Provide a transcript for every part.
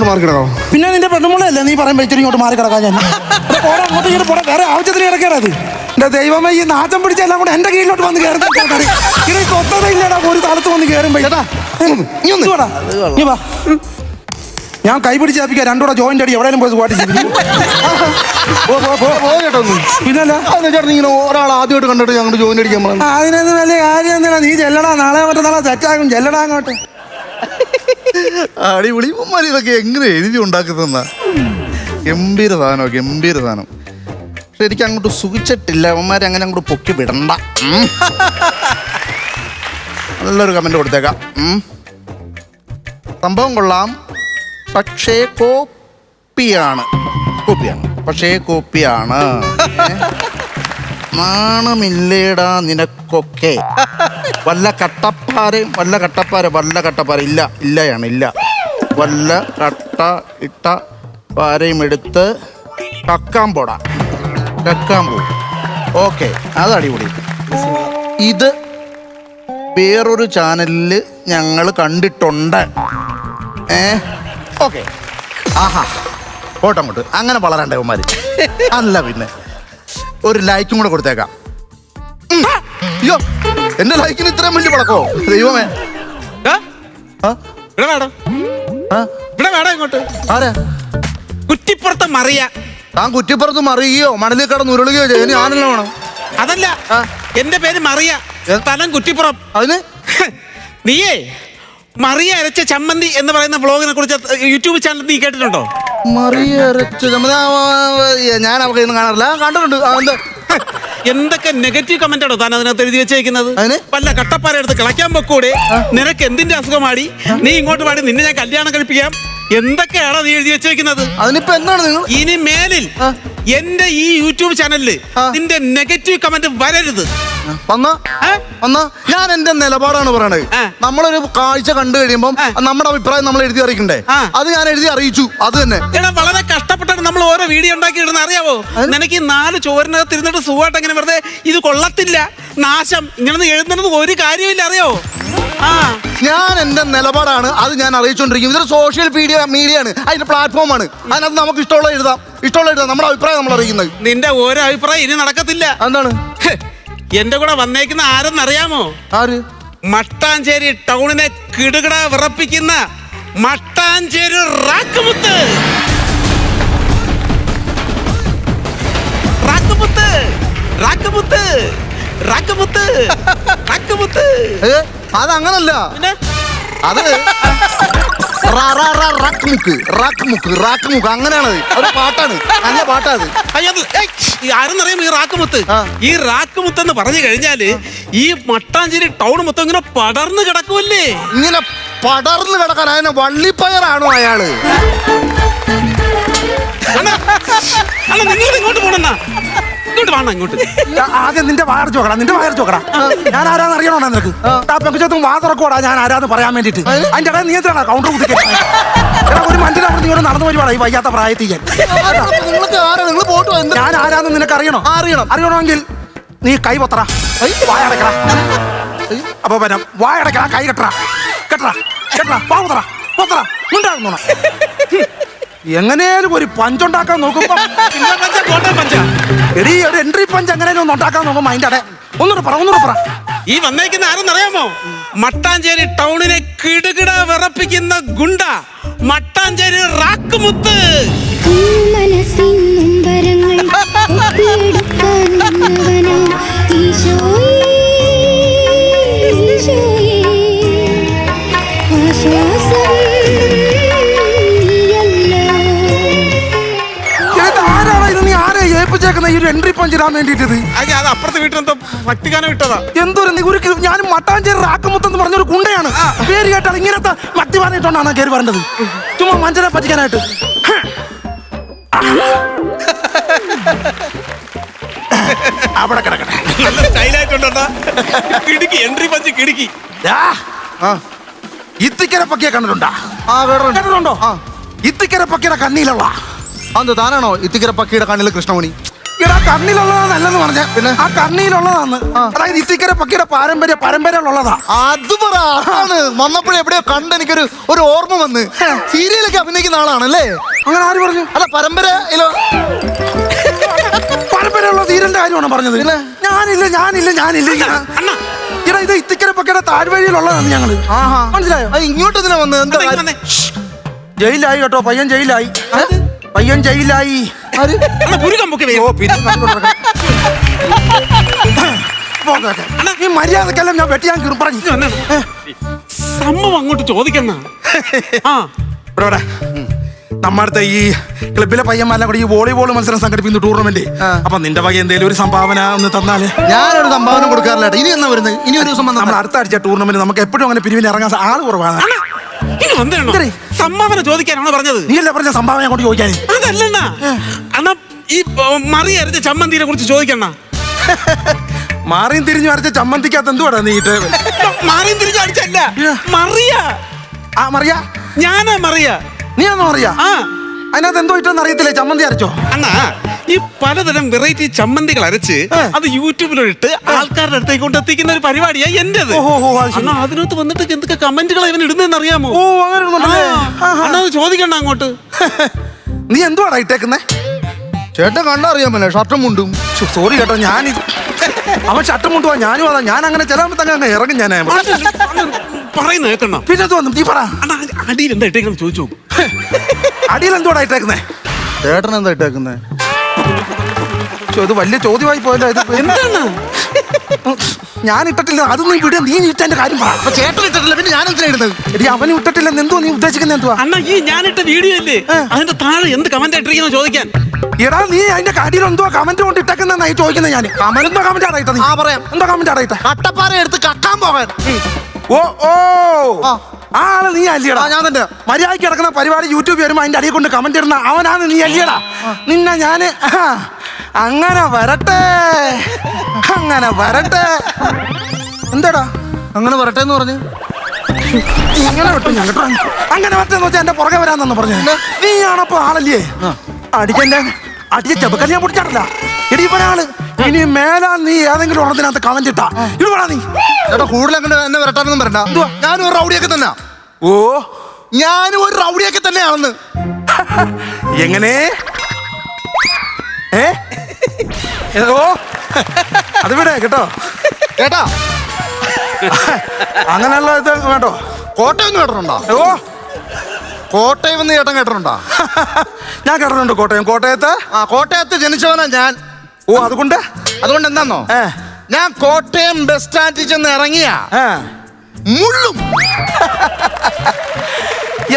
അങ്ങോട്ട് മാറി കിടക്കാം. പിന്നെ നിന്റെ പെണ്ണുമുള്ളല്ലേ നീ പറയുമ്പോൾ ഇച്ചിരി ഇങ്ങോട്ട് മാറി കിടക്കാൻ ഞാൻ. പോടാ അങ്ങോട്ട് പോടാ. വേറെ ആവശ്യത്തിന് കിടക്കരുത് എന്റെ ദൈവമേ ഈ നാറ്റം പിടിച്ച എല്ലാം കൂടെ എന്റെ കീഴിലോട്ട് വന്ന് കയറുന്ന ഇത് കൊത്തതയില്ലടാ ഒരു തളത്ത് വന്ന് കയറുമ്പോ ഞാൻ കൈ പിടിച്ച് ഏൽപ്പിക്കാം രണ്ടൂടെ ജോയിന്റ് അടി. എവിടെയും പോയി പാട്ടി ഇങ്ങനെ ഒരാൾ ആദ്യമായിട്ട് കണ്ടിട്ട് ഞങ്ങൾ ജോയിൻ അടിക്കാൻ അതിനൊന്നും വലിയ കാര്യം എന്തിനാ നീ ചെല്ലടാ. നാളെ മറ്റന്നാളെ സെറ്റാകും ചെല്ലടാ അങ്ങോട്ട്. അടിപൊളി. ഇവന്മാർ ഇതൊക്കെ എങ്ങനെ എഴുതി ഉണ്ടാക്കുന്ന ഗംഭീര സാധനം ഗംഭീര സാധനം. പക്ഷെ എനിക്ക് അങ്ങോട്ട് സുഖിച്ചിട്ടില്ല. അവന്മാരെ അങ്ങനെ അങ്ങോട്ട് പൊക്കി വിടണ്ട. നല്ലൊരു കമന്റ് കൊടുത്തേക്കാം. സംഭവം കൊള്ളാം. പക്ഷേ കോപ്പിയാണ്. കോപ്പിയാണ്. പക്ഷേ കോപ്പിയാണ്? നാണമില്ലേടാ നിനക്കൊക്കെ. വല്ല കട്ടപ്പാരയും വല്ല കട്ടപ്പാര വല്ല കട്ടപ്പാര. ഇല്ല ഇല്ലയാണ് ഇല്ല. വല്ല കട്ട ഇട്ട പാരയും എടുത്ത് കക്കാൻ പോടാ കക്കാൻ പോ ഓക്കെ അത് അടിപൊളി. ഇത് വേറൊരു ചാനലിൽ ഞങ്ങൾ കണ്ടിട്ടുണ്ട്. ഏ? ഓക്കെ. ആഹാ. പോട്ടെ അങ്ങോട്ട്. അങ്ങനെ വളരണ്ട ഇവന്മാർ അല്ല പിന്നെ. ഒരു ലൈക്കും കൂടെ കൊടുത്തേക്കാം. അയ്യോ. എന്റെ ലൈക്കിന് ഇത്രയും വലിയ പടക്കോ? ദൈവമേ? ഇവിടെ വേണം? ഇവിടെ വേണം ഇങ്ങോട്ട്. ആരാ? കുറ്റിപ്പുറത്ത് മറിയ. താൻ കുറ്റിപ്പുറത്ത് മറിയുകയോ മണലിൽ കടന്ന് ഉരുളുകയോ ചെയ്യുന്നു ഞാനല്ലോ വേണം. അതല്ല. എന്റെ പേര് മറിയ. സ്ഥലം കുറ്റിപ്പുറം. അതിന്? നീയേ മറിയ അരച്ച ചമ്മന്തി എന്ന് പറയുന്ന വ്ളോഗിനെ കുറിച്ച് യൂട്യൂബ് ചാനൽ നീ കേട്ടിട്ടുണ്ടോ? മറിയ അരച്ച ആ, ഞാൻ അവർക്ക് ഇന്ന് കാണാറില്ല. കണ്ടിട്ടുണ്ട്. എന്തൊക്കെ നെഗറ്റീവ് കമന്റ് ആണോ താൻ അതിനകത്ത് എഴുതി വെച്ചേക്കുന്നത്? വല്ല കട്ടപ്പാറ എടുത്ത് കളയ്ക്കാൻ പൊക്കൂടെ? നിനക്ക് എന്തിന്റെ അസുഖമാടി? നീ ഇങ്ങോട്ട് പാടി നിന്നെ ഞാൻ കല്യാണം കഴിപ്പിക്കാം. എന്തൊക്കെയാണോ നീ എഴുതി വെച്ചേക്കുന്നത്? അതിനിപ്പോ എന്താണ് നിങ്ങൾ? ഇനി മേലിൽ എന്റെ ഈ യൂട്യൂബ് ചാനലിൽ നിന്റെ നെഗറ്റീവ് കമന്റ് വരരുത്. വന്ന? വന്ന്? ഞാൻ എന്റെ നിലപാടാണ് പറയണത്. നമ്മളൊരു കാഴ്ച കണ്ടു കഴിയുമ്പോൾ നമ്മുടെ അഭിപ്രായം നമ്മൾ എഴുതി അറിയിക്കണ്ടേ? അത് ഞാൻ എഴുതി അറിയിച്ചു. അത് തന്നെ. എടാ വളരെ കഷ്ടപ്പെട്ടാണ് നമ്മൾ ഓരോ വീഡിയോ ഉണ്ടാക്കി ഇടുന്ന അറിയാവോ നിനക്ക് ഈ നാല് ചോരനകത്ത് ഇരുന്നിട്ട് സുഖമായിട്ട് എങ്ങനെ വെറുതെ ഇത് കൊള്ളത്തില്ല? നാശം. ഇങ്ങനെ എഴുതുന്നത് ഒരു കാര്യമില്ല അറിയാവോ? ആ. ഞാൻ എന്റെ നിലപാടാണ്. അത് ഞാൻ അറിയിച്ചുകൊണ്ടിരിക്കും ഇതൊരു സോഷ്യൽ മീഡിയ മീഡിയ ആണ് അതിന്റെ പ്ലാറ്റ്ഫോമാണ് അതിനകത്ത് നമുക്ക് ഇഷ്ടമുള്ള എഴുതാം. ഇഷ്ടമുള്ള എഴുതാം. നമ്മുടെ അഭിപ്രായം നമ്മൾ അറിയിക്കുന്നത്. നിന്റെ ഓരോ അഭിപ്രായം ഇനി നടക്കത്തില്ല. എന്താണ് എന്റെ കൂടെ വന്നേക്കുന്ന ആരെന്നറിയാമോ ആര്? മട്ടാഞ്ചേരി ടൗണിനെ കിടുകിട വിറപ്പിക്കുന്ന മട്ടാഞ്ചേരി റാക്കുമുത്ത്. റാക്കുമുത്ത് റാക്കുമുത്ത് റാക്കുമുത്ത് റാക്കുമുത്ത്. അതങ്ങനല്ല. അത് റാക്ക് റക്ക് റക്ക് മുക്ക് റാക്ക് അങ്ങനെയാണത്. അത് പാട്ടാണ്. നല്ല പാട്ടാണ് അയ്യോ, ഈ ആരെന്നറിയാം ഈ റാക്ക് മുത്ത്? ഈ റാക്കുമുത്ത് എന്ന് പറഞ്ഞു കഴിഞ്ഞാൽ ഈ മട്ടാഞ്ചേരി ടൗൺ മൊത്തം ഇങ്ങനെ പടർന്നു കിടക്കുമല്ലേ ഇങ്ങനെ പടർന്നു കിടക്കാൻ അതിനെ വള്ളിപ്പയറാണോ അയാൾ? നിങ്ങൾ ഇങ്ങോട്ട് പോണെന്നാ? ഇങ്ങോട്ട് വേണം ഇങ്ങോട്ട്. ആദ്യം നിന്റെ വയർ ചോക്കടാ നിന്റെ വയർ ചോക്കടാ. ഞാൻ ആരാന്ന് അറിയണോ നിനക്ക്? ആ. പെങ്കുച്ചത്തും വാ തുറക്കോടാ ഞാൻ ആരാന്ന് പറയാൻ വേണ്ടിട്ട് അതിന്റെ ഇടയിൽ നീ എന്താണ് കൗണ്ടർ കുത്തിക്കാൻ എടാ ഒരു മനുഷ്യനെ അവിടെ നീ നടന്നു പോയി ഈ വയ്യാത്ത പ്രായത്തിൽ ഞാൻ. നിങ്ങൾക്ക് ആരാ നിങ്ങൾ പോട്ടോ എന്താ? ഞാൻ ആരാന്ന് നിനക്ക് അറിയണോ? അറിയണം. അറിയണമെങ്കിൽ നീ കൈ പൊത്തറ വായടക്കടാ അപ്പൊ പിന്നെ വായടക്കടാ കൈ കെട്ടറ കെട്ടറ കെട്ടറ വാ പൊത്തറ പൊത്തറ ഉണ്ടാകുന്നോണ എങ്ങനെയാലും ഒരു പഞ്ചുണ്ടാക്കാൻ നോക്കുമ്പോ എടീ ഒരു എൻട്രി പഞ്ച് എങ്ങനെയാലും ഒന്ന് ഉണ്ടാക്കാൻ നോക്കുമ്പോ അതിന്റെ അടേ. ഒന്നുകൂടെ പറ ഒന്നുകൂടെ പറ. ഈ വന്നേക്കുന്ന ആരെന്നറിയാമോ മട്ടാഞ്ചേരി ടൗണിനെ കിടുകിട വിറപ്പിക്കുന്ന ഗുണ്ട. മട്ടാഞ്ചേരി റാക്കുമുത്ത്. മനസ്സിൻ നൊമ്പരങ്ങൾ എൻട്രി പഞ്ച് ഇടാൻ വേണ്ടിട്ടത് അത് അപ്പുറത്തെ വീട്ടിലെന്തോ ഭക്തിഗാനം ഇട്ടതാ. എന്തോ നീ ഒരു ഞാൻ മട്ടാഞ്ചേരി റാക്കമുത്ത് എന്ന് പറഞ്ഞൊരു കുണ്ടയാണ്. പേര് കേട്ടാൽ ഇങ്ങനത്തെ മദ്യപാനിട്ടുണ്ടാണ് കയറി പറഞ്ഞത് ചുമ്മാ മഞ്ചനെ പറ്റിക്കാനായിട്ട്. അവിടെ കിടക്കട്ടെ. നല്ല സ്റ്റൈലായിട്ടുണ്ടോ കിടുക്കി എൻട്രി പഞ്ച് കിടുക്കി. ഇത്തിക്കര പക്കിയെ കണ്ടിട്ടുണ്ടാ? ഇത്തിക്കര പക്കിയുടെ കണ്ണിയിലുള്ള അതെന്താ താനാണോ? ഇത്തിക്കര പക്കിയുടെ കണ്ണിൽ കൃഷ്ണമണി. എടാ കണ്ണിലുള്ളതാണെന്ന് പറഞ്ഞ. പിന്നെ? ആ കണ്ണിയിലുള്ളതാണ് അതായത് ഇത്തിക്കര പക്കിയുടെ പാരമ്പര്യ പരമ്പരയിലുള്ളതാ അത് പറ അതാണ്. വന്നപ്പോഴേ എവിടെയോ കണ്ട് എനിക്കൊരു ഒരു ഓർമ്മ വന്ന്. സീരിയലൊക്കെ അഭിനയിക്കുന്ന ആളാണല്ലേ? അങ്ങനെ ആര് പറഞ്ഞു? അല്ല പരമ്പരയിലോ പരമ്പരയുള്ള സീരിയലിന്റെ കാര്യമാണ് പറഞ്ഞത്? ഞാനില്ല ഞാനില്ല ഞാനില്ല. അണ്ണാ എടാ ഇത് ഇത്തിക്കര പക്കയുടെ താഴ്വഴിയിലുള്ളതാണ് ഞങ്ങൾ. മനസ്സിലായോ? ഇങ്ങോട്ട് ഇതിനെ വന്ന്. എന്താ. ജയിലായി കേട്ടോ പയ്യൻ ജയിലായി. പയ്യൻ ജയിലായി. പുരുക്കം പൊക്കി. പോകാതെ. ഈ മര്യാദക്കെല്ലാം ഞാൻ വെട്ടി ഞാൻ കീറും പറഞ്ഞു. സംഭവം അങ്ങോട്ട് ചോദിക്കണ്ണ ആ. ഇവിടെ. നമ്മടുത്തെ ഈ ക്ലബിലെ പയ്യന്മാരെല്ലാം കൂടി ഈ വോളിബോൾ മത്സരം സംഘടിപ്പിക്കുന്ന ടൂർണമെന്റ്. അപ്പൊ നിന്റെ വക എന്തെങ്കിലും ഒരു സംഭാവന ഒന്ന് തന്നാൽ. ഞാനൊരു സംഭാവന കൊടുക്കാറില്ല ഇനി എന്നാ വരുന്നത്? ഇനി ഒരു ദിവസം നമ്മൾ അടുത്ത ആഴ്ച ടൂർണമെന്റ് നമുക്ക് എപ്പോഴും അങ്ങനെ പിരിവിന് ഇറങ്ങാൻ ആൾ കുറവാണ്. ഇത്? സംഭാവന ചോദിക്കാനാണ് പറഞ്ഞത്? നീ അല്ലേ പറഞ്ഞ സംഭാവന കൊണ്ട് ചോദിക്കാൻ? അതല്ലെന്നാ അന്നാ ഈ മറി അരച്ച ചമ്മന്തിനെ കുറിച്ച് ചോദിക്കണ്ണ. മാറിയും തിരിഞ്ഞു അരച്ച ചമ്മന്തിക്കകത്ത് എന്തുവാടാ നീ ഇട്ട്? മാറിയും തിരിഞ്ഞു അടിച്ചല്ല മറിയ. ആ മറിയ? ഞാനാ മറിയ. നീ ഒന്നും മറിയ? ആ. അതിനകത്ത് എന്തോ ഇട്ടെന്ന് അറിയത്തില്ലേ? ചമ്മന്തി അരച്ചോ? അണ്ണാ ഈ പലതരം വെറൈറ്റി ചമ്മന്തികൾ അരച്ച്. അത് യൂട്യൂബിലിട്ട് ആൾക്കാരുടെ അടുത്തേക്ക് കൊണ്ട് എത്തിക്കുന്ന ഒരു പരിപാടിയാ എന്റേത്. അത് അണ്ണാ അതിനകത്ത് വന്നിട്ട് എന്തൊക്കെ കമന്റുകൾ ഇവൻ ഇടുന്നതെന്ന് അറിയാമോ ഓ അങ്ങനെ? അണ്ണാ അത് ചോദിക്കണ്ട അങ്ങോട്ട്. നീ എന്തുവാടാ ഇട്ടേക്കുന്നേ? ചേട്ടൻ കണ്ടറിയാമല്ലേ ഷർട്ടും മുണ്ടും. സോറി ചേട്ടാ ഞാൻ അവൻ ഷർട്ടും മുണ്ടുവാ ഞാനും അതാ. ഞാൻ അങ്ങനെ ചില അങ്ങ് ഇറങ്ങും ഞാൻ പറയുന്ന പിന്നെ നീ പറ. അണ്ണാ അടിയിൽ എന്താ ഇട്ടേക്കെന്ന് ചോദിച്ചു അടിയിൽ എന്തുവാടാ ഇട്ടേക്കുന്നേ? ചേട്ടൻ എന്താ ഇട്ടേക്കുന്നത് ചോ, ഇത് വലിയ ചോദ്യമായി പോയല്ലോ ഇത്. എന്താണ്? ഞാൻ ഇട്ടിട്ടില്ല. അത് നീ വിടുക നീ ഇട്ടെന്റെ കാര്യം പറ. അപ്പൊ ചേട്ടൻ ഇട്ടിട്ടില്ല പിന്നെ ഞാൻ എന്തിനാ ഇടുന്നത്? എടി അവന് ഇട്ടിട്ടില്ല. എന്തോ നീ ഉദ്ദേശിക്കുന്നത് എന്തുവാ? അണ്ണാ ഈ ഞാൻ ഇട്ട വീഡിയോ ഇല്ലേ? അതിന്റെ താഴെ എന്ത് കമന്റ് ഇട്ടിരിക്കുന്നു ചോദിക്കാൻ. എടാ നീ അതിന്റെ കടിയിൽ എന്തോ കമന്റ് കൊണ്ട് ഇട്ടേക്കുന്നതായി ചോദിക്കുന്നത് ഞാൻ കമന്റ് എന്തോ കമന്റ് നീ? ആ, പറയാം. എന്തോ കമന്റ് ഇട്ട. കട്ടപ്പാറ എടുത്ത് കക്കാൻ പോകാൻ. ഓ ഓ. ആ. ആ ആൾ നീ അല്ലിയടാ. ഞാൻ തന്നെ. മര്യാദയ്ക്ക് കിടക്കുന്ന പരിപാടി യൂട്യൂബ് വരുമ്പോ അതിന്റെ അടിയിൽ കൊണ്ട് കമന്റ് ഇടുന്ന അവനാണ് നീ അല്ലിയടാ. നിന്നെ ഞാൻ ആ, അങ്ങനെ വരട്ടെ. അങ്ങനെ വരട്ടെ. എന്താടാ? അങ്ങനെ വരട്ടെ എന്ന് പറഞ്ഞു? ഇങ്ങനെ വിട്ടു ഞാൻ കേട്ടോ. അങ്ങനെ വരട്ടെന്ന് വെച്ചാൽ എന്റെ പുറകെ വരാന്നു പറഞ്ഞു. നീയാണപ്പോ ആളല്ലേ? അടിക്കന്റെ അടിച്ച ചെബക്കൽ ഞാൻ പിടിച്ചാറില്ല എടി ഇവനാൾ ഇനി മേലാ നീ ഏതെങ്കിലും ഒരെണ്ണത്തിനകത്ത് കമന്റ് ഇട്ടാ ഇടുവാടാ നീ. ചേട്ടാ കൂടുതൽ അങ്ങനെ എന്നെ വരട്ടാനൊന്നും വരണ്ട. ഞാനും ഒരു റൗഡിയൊക്കെ തന്നെ. ഓ. ഞാനും ഒരു റൗഡിയൊക്കെ തന്നെയാണെന്ന്. എങ്ങനെ? ഏ, ഓ അത് വിടെ കേട്ടോ. കേട്ടാ? അങ്ങനെയുള്ള ഇത് വേണ്ടോ? കോട്ടയം കേട്ടിട്ടുണ്ടോ? ഓ കോട്ടയം എന്ന് ചേട്ടൻ കേട്ടിട്ടുണ്ടോ? ഞാൻ കേട്ടിട്ടുണ്ട് കോട്ടയം. കോട്ടയത്ത്? ആ കോട്ടയത്ത് ജനിച്ചവനാ ഞാൻ. ഓ അതുകൊണ്ട്? അതുകൊണ്ട് എന്താന്നോ? ഏ. ഞാൻ കോട്ടയം ബസ് സ്റ്റാൻഡിൽ ചെന്ന് ഇറങ്ങിയ മുള്ളും.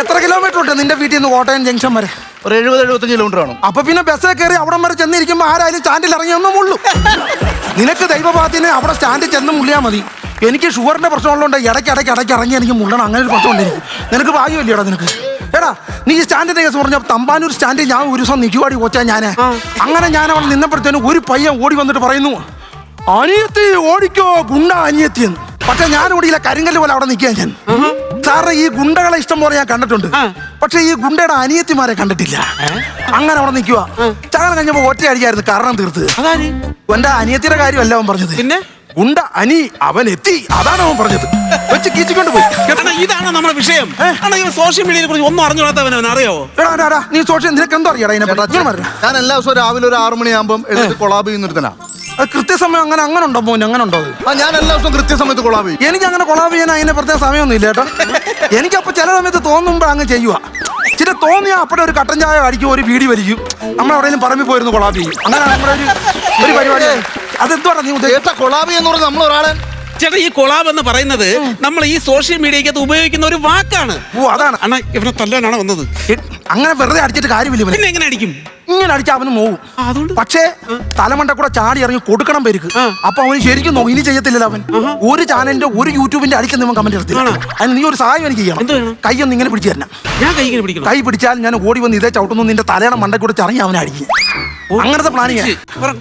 എത്ര കിലോമീറ്റർ ഉണ്ട് നിന്റെ വീട്ടിൽ നിന്ന് കോട്ടയം ജംഗ്ഷൻ വരെ? ഒരു എഴുപത് എഴുപത്തഞ്ച് കിലോമീറ്റർ ആണ് അപ്പൊ പിന്നെ ബസ്സിൽ കയറി അവിടം വരെ ചെന്നിരിക്കുമ്പോ ആരായാലും സ്റ്റാൻഡിൽ ഇറങ്ങി ഒന്നും മുള്ളു നിനക്ക് ദൈവഭാഗ്യത്തിന് അവിടെ സ്റ്റാൻഡിൽ ചെന്ന് മുള്ളിയാ മതി. എനിക്ക് ഷുഗറിന്റെ പ്രശ്നമുള്ളതുകൊണ്ട് ഇടയ്ക്ക് ഇടയ്ക്ക് ഇടയ്ക്ക് ഇറങ്ങി എനിക്ക് മുള്ളണം. അങ്ങനെ ഒരു പ്രശ്നമുണ്ട് നിനക്ക് ഭാഗ്യമില്ലേടാ നിനക്ക്. എടാ നീ സ്റ്റാൻഡിന്റെ കേസ് പറഞ്ഞ തമ്പാനൂർ സ്റ്റാൻഡിൽ ഞാൻ ഒരു ദിവസം നിൽക്കുവാടി പോച്ചാ ഞാൻ അങ്ങനെ ഞാൻ അവിടെ നിന്നപ്പോഴത്തേനും ഒരു പയ്യൻ ഓടി വന്നിട്ട് പറയുന്നു അനിയത്തി ഓടിക്കോ ഗുണ്ട അനിയത്തി എന്ന്. പക്ഷെ ഞാൻ ഓടിയില്ല കരിങ്കല്ല് പോലെ അവിടെ നിൽക്കുക ഞാൻ. സാറേ ഈ ഗുണ്ടകളെ ഇഷ്ടം പോലെ ഞാൻ കണ്ടിട്ടുണ്ട്. പക്ഷെ ഈ ഗുണ്ടയുടെ അനിയത്തിമാരെ കണ്ടിട്ടില്ല. അങ്ങനെ അവിടെ നിൽക്കുക ചങ്ങനെ കഴിഞ്ഞപ്പോ ഒറ്റ അടിയായിരുന്നു കാരണം തീർത്ത്. എന്റെ അനിയത്തിയുടെ കാര്യമല്ല അവൻ പറഞ്ഞത്. പിന്നെ? ഗുണ്ട അനി അവൻ എത്തി അതാണ് അവൻ പറഞ്ഞത്. വെച്ച് കീച്ചിക്കൊണ്ട് പോയി. ഇതാണ് നമ്മുടെ വിഷയം. സോഷ്യൽ മീഡിയയെ കുറിച്ച് ഒന്നും അറിഞ്ഞോളാത്തവൻ അറിയോ എടാ, എടാ, എടാ, നീ സോഷ്യൽ നിനക്ക് എന്തോ അറിയാടാ ഇതിനെ പറ്റി? ഞാൻ എല്ലാ ദിവസവും രാവിലെ ഒരു ആറു മണിയാകുമ്പോൾ എഴുതി കൊളാബ് ചെയ്യുന്നൊരുത്തനാ കൃത്യസമയം അങ്ങനെ അങ്ങനെ ഉണ്ടോ മോൻ അങ്ങനെ ഉണ്ടോ അത്? ആ ഞാൻ എല്ലാ ദിവസവും കൃത്യസമയത്ത് കൊളാബ് ചെയ്യും എനിക്ക് അങ്ങനെ കൊളാബ് ചെയ്യാൻ അതിന്റെ പ്രത്യേക സമയമൊന്നും ഇല്ല കേട്ടോ. എനിക്കപ്പോ ചില സമയത്ത് തോന്നുമ്പോൾ അങ്ങ് ചെയ്യുക ചില തോന്നിയാ അപ്പോഴെ ഒരു കട്ടൻ ചായ അടിക്കും ഒരു ബീഡി വലിക്കും. നമ്മൾ എവിടെയെങ്കിലും പറമ്പിൽ പോയിരുന്നു കൊളാബ് ചെയ്യും അങ്ങനെ നമ്മുടെ ഒരു ഒരു പരിപാടി അതെന്തുവാടാ നീ ഉദ്ദേശിച്ചത് ചേട്ടാ കൊളാബ് എന്ന് പറഞ്ഞാൽ നമ്മൾ ഒരാളെ ചേട്ടാ ഈ കൊളാബ് എന്ന് പറയുന്നത് നമ്മൾ ഈ സോഷ്യൽ മീഡിയക്കകത്ത് ഉപയോഗിക്കുന്ന ഒരു വാക്കാണ്. ഓ അതാണ്. അണ്ണാ ഇവനെ തല്ലാനാണ് വന്നത്? അങ്ങനെ വെറുതെ അടിച്ചിട്ട് കാര്യമില്ല ഇവന്. പിന്നെ എങ്ങനെ അടിക്കും? ഇങ്ങനെ അടിച്ചാൽ അവന് മോവും. അതുകൊണ്ട്? പക്ഷേ തലമണ്ട കൂടെ ചാടി ഇറങ്ങി കൊടുക്കണം പേർക്ക് അപ്പൊ അവന് ശരിക്കും നോ- ഇനി ചെയ്യത്തില്ലല്ലോ അവൻ. ഒരു ചാനലിന്റെ ഒരു യൂട്യൂബിന്റെ അടിക്കുന്ന ഇവൻ കമന്റ് എടുത്തില്ല? അതിന് നീ ഒരു സഹായം എനിക്ക് ചെയ്യണം. വേണം? കൈ ഒന്ന് ഇങ്ങനെ പിടിച്ചു തരണം. ഞാൻ കൈ ഇങ്ങനെ പിടിക്കണം? കൈ പിടിച്ചാൽ ഞാൻ ഓടി വന്ന് ഇതേ ചവിട്ടുന്നു. നിന്റെ തലയുടെ മണ്ട കൂടെ ചറങ്ങി അവനെ അടിക്കും. അങ്ങനത്തെ പ്ലാനിങ് ഉടൻ.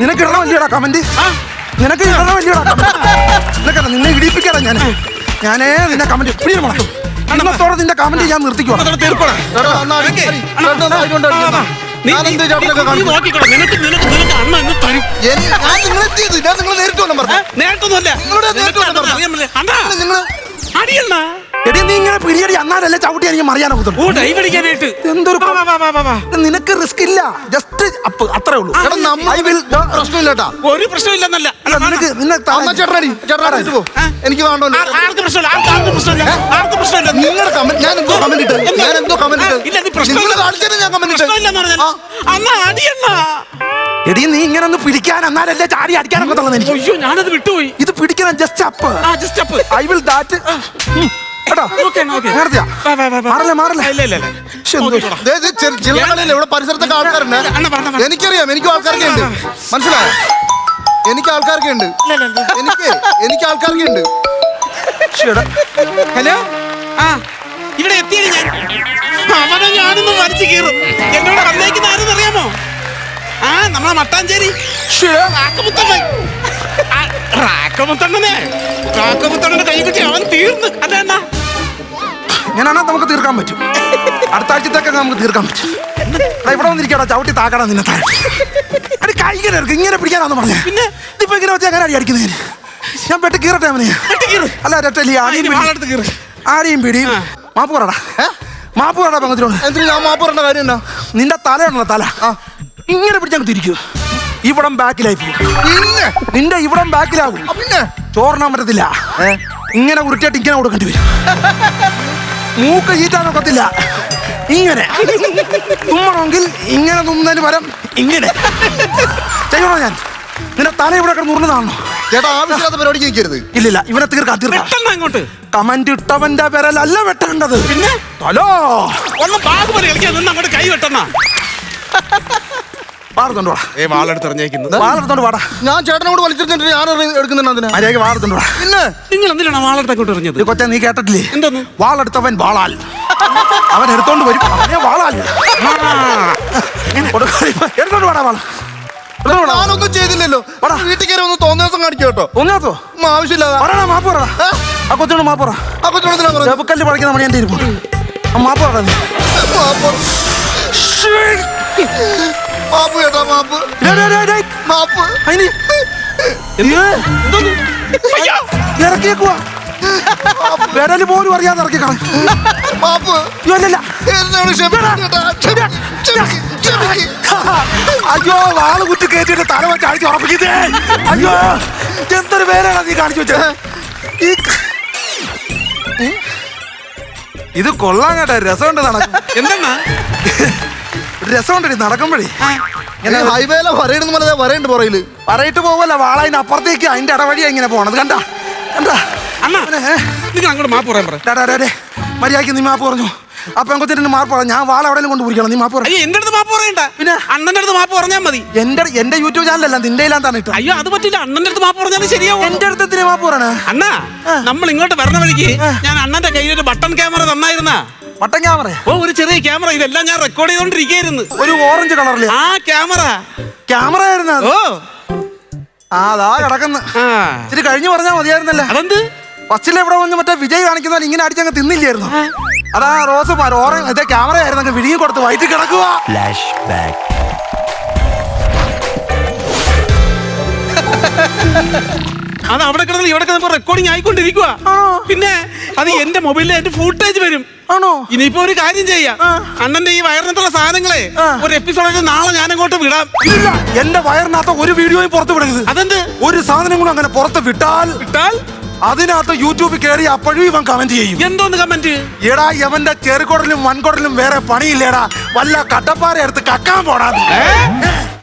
നിനക്ക് ഇടണം വലിയടാ കമന്റ് ആ, നിനക്ക് നിനക്ക് നിന്നെ ഇടിപ്പിക്കാടാ ഞാൻ ഞാനേ നിന്നെ കമന്റ് ഇന്നത്തോടെ നിന്റെ കമന്റ് ഞാൻ നിർത്തിക്കോ അതോടെ തീർക്കോടാ. ചേട്ടാ, എന്നാ അടി, അടി. ചേട്ടാ, എന്നാ അടി കൊണ്ട് അടിക്ക് എന്നാ. നീ- ഞാൻ എന്ത് നീ- ചവിട്ടലൊക്കെ നീ കാണിക്കും? നോക്കിക്കോളാം നിനക്ക് നിനക്ക് നിനക്ക് അണ്ണ എന്നെ തരും എൻ- ഞാൻ നിങ്ങളെ എത്തിയത് ഞാൻ നിങ്ങൾ നേരിട്ട് വന്നു പറഞ്ഞു നേരിട്ടൊന്നുമല്ല നിങ്ങളുടെ നേരിട്ട് വന്ന്. അണ്ണാ നിങ്ങൾ അടിയണ്ണ എടി നീ ഇങ്ങനെ പിടിയടി അന്നാലല്ലേ ചവിട്ടി എനിക്ക് മറിയാനോ ഓ അടിക്കാനായിട്ട്. എന്തൊരു വാ, വാ, വാ, വാ, വാ, വാ. നിനക്ക് റിസ്ക് ഇല്ല. ജസ്റ്റ് അപ്പ് അത്രേ ഉള്ളൂ. എടാ നമ്മൾ പ്രശ്നമില്ലട്ടാ ഒരു പ്രശ്നമില്ലെന്നല്ല. അല്ല, നിനക്ക് നിന്നെ അന്നാ ചേട്ടനടി ചേട്ടനടി പോ എനിക്ക് ആർ- ആർക്ക് പ്രശ്നമില്ല? ആർക്ക് ആർക്കും പ്രശ്നമില്ല? ആർക്ക് പ്രശ്നമില്ല? നിങ്ങളുടെ കമന്റ് ഞാൻ എന്തോ കമന്റ് ഇട്ട്? എന്താ? ഞാൻ എന്തോ കമന്റ് ആ, ഇല്ല, നീ പ്രശ്നം- നിങ്ങൾ കാണിച്ചത് ഞാൻ കമന്റ് ഇട്ട്. പ്രശ്നമില്ലെന്ന് പറഞ്ഞാൽ ആ. അണ്ണ അടിയണ്ണ എടി നീ ഇങ്ങനെ ഒന്ന് പിടിക്കാൻ എന്നാലല്ലേ ചാടി അടിക്കാനൊക്കെ തന്നത് എനിക്ക്. അയ്യോ ഞാനത് വിട്ടുപോയി. ഇത് പിടിക്കണം ജസ്റ്റ് അപ്പ് ആ just up I will that കേട്ടോ വാ. മാറല്ലേ മാറല്ലേ? ചില്ലകളില്ല ഇവിടെ പരിസരത്തൊക്കെ ആൾക്കാരുണ്ട്. എനിക്കറിയാം എനിക്കും ആൾക്കാരൊക്കെ ഉണ്ട്. മനസ്സിലായോ? എനിക്ക് ആൾക്കാരൊക്കെ ഉണ്ട്. എനിക്ക് എനിക്ക് ആൾക്കാരൊക്കെ ഉണ്ട്. ഹലോ? ആ ഇവിടെ എത്തിയത് ഞാൻ. അവനെ മരിച്ചു വലിച്ചു കീറും. എന്നോട് വന്നേക്കുന്ന ആരെന്ന് അറിയാമോ ആ നമ്മളെ മട്ടാഞ്ചേരി. ആ, റാക്കമുത്തണ്ണനെ. റാക്കമുത്തണ്ണന്റെ കൈ കിട്ടി അവൻ തീർന്ന്. അണ്ണാ. ഞാനാണോ നമുക്ക് തീർക്കാൻ പറ്റും. അടുത്ത ആഴ്ചത്തേക്ക് നമുക്ക് തീർക്കാൻ പറ്റും. ഇവിടെ വന്നിരിക്കടാ ചവിട്ടി താക്കടാ നിന്നെ താഴെ. അടി കൈകര ഇങ്ങനെ പിടിക്കാനാന്ന് പറഞ്ഞു. പിന്നെ? ഇതിപ്പോ ഇങ്ങനെ വെച്ചാൽ അങ്ങനെ അടി അടിക്കുന്നതിന് ഞാൻ പെട്ട് കീറട്ടെ അവനെ. അല്ല രട്ടല്ലേ ആരെയും ആരെയും പിടിയും ആ. മാപ്പ് പറടാ ഏ? മാപ്പ് പറടാ പങ്കത്തിനോട് എന്തിനാ മാപ്പ് പറയേണ്ട കാര്യം എന്താ? നിന്റെ തലയാണല്ലോ തല. ഇങ്ങനെ പിടിച്ചങ്ങ് തിരിക്കൂ. ഇവിടം ബാക്കിലായി പോകും പിന്നെ? നിന്റെ ഇവിടം ബാക്കിലാകും പിന്നെ? ചോറിനാൻ പറ്റത്തില്ല ഇങ്ങനെ ഉരുട്ടിയിട്ട് ഇങ്ങനെ കൊടുക്കേണ്ടി വരും. മൂക്ക് ചീറ്റാൻ ഒക്കത്തില്ല. ഇങ്ങനെ. തുമ്മണമെങ്കിൽ ഇങ്ങനെ തുമ്മുന്നതിന് പരം ഇങ്ങനെ. ചെയ്യണോ ഞാൻ? നിന്റെ തല ഇവിടെ കിടന്ന് ചേട്ടാ ആവശ്യമില്ലാത്ത ഇല്ലില്ല ഇവനെ തീർക്കാം തീർക്കാം. പെട്ടെന്ന് അങ്ങോട്ട്. കമന്റ് ഇട്ടവന്റെ പേരല്ല വെട്ടേണ്ടത്. പിന്നെ? ഹലോ. ഒന്ന് കളിക്കാൻ നിന്ന് അങ്ങോട്ട് കൈ വെട്ടണ. വാർത്തുണ്ടോ ഏ വാടാ. ഞാൻ ചേട്ടനോട് ഞാൻ എടുക്കുന്നുണ്ട് അതിന് മര്യാദ വാർത്തുണ്ടോ പിന്നെ? നിങ്ങൾ എന്തിനാണ് വാളെടുത്ത് അങ്ങോട്ട് എറിഞ്ഞത് ഇത് കൊച്ച നീ കേട്ടിട്ടില്ലേ? എന്തോന്ന്? വാളെടുത്തവൻ വാളാൽ. അവൻ എടുത്തോണ്ട് വരും. അവനെ വാളാൽ. എടുത്തോണ്ട് വാടാ വാള. ഞാനൊന്നും ചെയ്തില്ലല്ലോ. വാടാ. വീട്ടിൽ കയറി ഒന്ന് തോന്നിയ ദിവസം കാണിക്കും കേട്ടോ. ഒന്നാത്തോ ഉമ്മ ആവശ്യമില്ലാതെ. പറയണ മാപ്പ് പറ? ആ കൊച്ചോട് മാപ്പ് പറ. ചുണത്തിനാ പറഞ്ഞത്? ചെബുക്കല്ല് പറിക്കുന്ന മണി എന്റെ ഇരിപ്പുണ്ട്. ആ മാപ്പ് പറ. മാപ്പ് മാപ്പ് ഇറക്കിയേക്കുവാ. വിരൽ പോലും അറിയാതെ ഇറക്കി. അയ്യോ വാൾ കുത്തി കയറ്റിട്ട് തല വെച്ച് അടിച്ച് ഉറപ്പിക്കുന്നേ. അയ്യോ എന്തൊരു പേരാണ് നീ കാണിച്ചു വെച്ചത് ഇത് കൊള്ളാൻ കേട്ടോ രസമുണ്ട് നടക്കും എന്തെന്നാ? രസമുണ്ട് നടക്കുമ്പോഴേ. ഹൈവേയിലെ വരയിടുന്ന പോലെ വരയുണ്ട് പുറയിൽ. പറയിട്ട് പോവല്ല വാള അതിന് അപ്പുറത്തേക്ക് അതിന്റെ ഇടവഴിയാ ഇങ്ങനെ പോണത്. കണ്ട? കണ്ട? അണ്ണാ നിങ്ങൾ അങ്ങോട്ട് മാപ്പ് പറയാൻ പറ. മര്യാദയ്ക്ക് നീ മാപ്പ് പറഞ്ഞു. ആ പെങ്കൊച്ചിന്റെ മാപ്പ് പറഞ്ഞു ഞാൻ വാള അവിടെ കൊണ്ട് പിടിക്കണം. നീ മാപ്പ് പറഞ്ഞു അയ്യോ എന്റെ അടുത്ത് മാപ്പ് പറയണ്ട. പിന്നെ? അണ്ണന്റെ അടുത്ത് മാപ്പ് പറഞ്ഞാൽ മതി. എന്റെ എന്റെ യൂട്യൂബ് ചാനലല്ല നിന്റെ തന്നെ ഇട്ടു അയ്യോ അത് പറ്റില്ല. അണ്ണന്റെ അടുത്ത് മാപ്പ് പറഞ്ഞാലും ശരിയാവും. എന്റെ അടുത്ത് മാപ്പ് പറയണേ? അണ്ണാ നമ്മൾ ഇങ്ങോട്ട് വരണ വഴിക്ക് ഞാൻ അണ്ണന്റെ കയ്യിൽ ഒരു ബട്ടൺ ക്യാമറ തന്നായിരുന്ന? വട്ടം ക്യാമറ ഓ ഒരു ചെറിയ ക്യാമറ ഇതെല്ലാം ഞാൻ റെക്കോർഡ് ചെയ്തോണ്ടിരിക്കുന്നു ഒരു ഓറഞ്ച് കളറിൽ ആ ക്യാമറ ക്യാമറ ആയിരുന്നു അത്. ഓ. ആ അതാ കിടക്കുന്നു. ആ. ഇത്തിരി കഴിഞ്ഞു പറഞ്ഞാ മതിയായിരുന്നല്ലേ? അതെന്ത്? ഫസ്റ്റിൽ എവിടെ വന്ന് മറ്റേ വിജയ് കാണിക്കുന്നാൽ ഇങ്ങനെ ഇങ്ങനെ അടിച്ചങ്ങ് തിന്നില്ലായിരുന്നു. അതാ റോസ് ഓറഞ്ച് ഇതേ ക്യാമറ ആയിരുന്നു. അങ്ങ് വിഴുങ്ങി കൊടുത്ത് വയറ്റിൽ കിടക്കുക അത് അവിടെ കിടന്ന് ഇവിടെ കിടന്നപ്പോ റെക്കോർഡിംഗ് ആയിക്കൊണ്ടിരിക്കുക? പിന്നെ അത് എന്റെ മൊബൈലിൽ എന്റെ ഫുട്ടേജ് വരും. ആണോ? ഇനിയിപ്പോ ഒരു കാര്യം ചെയ്യാം. അണ്ണന്റെ ഈ വയറിനകത്തുള്ള സാധനങ്ങളെ. ഒരു എപ്പിസോഡ് നാളെ ഞാൻ അങ്ങോട്ട് വിടാം. ഇല്ല എന്റെ വയറിനകത്ത് ഒരു വീഡിയോയും പുറത്ത് വിടരുത്. അതെന്ത്? ഒരു സാധനം കൂടെ അങ്ങനെ പുറത്ത് വിട്ടാൽ വിട്ടാൽ? അതിനകത്ത് യൂട്യൂബിൽ കയറി അപ്പോഴും ഇവൻ കമന്റ് ചെയ്യും. എന്തോന്ന് കമന്റ് എടാ ഇവന്റെ ചെറുകുടലും വൻകുടലും വേറെ പണിയില്ലേടാ. വല്ല കട്ടപ്പാറ എടുത്ത് കക്കാൻ പോടാ?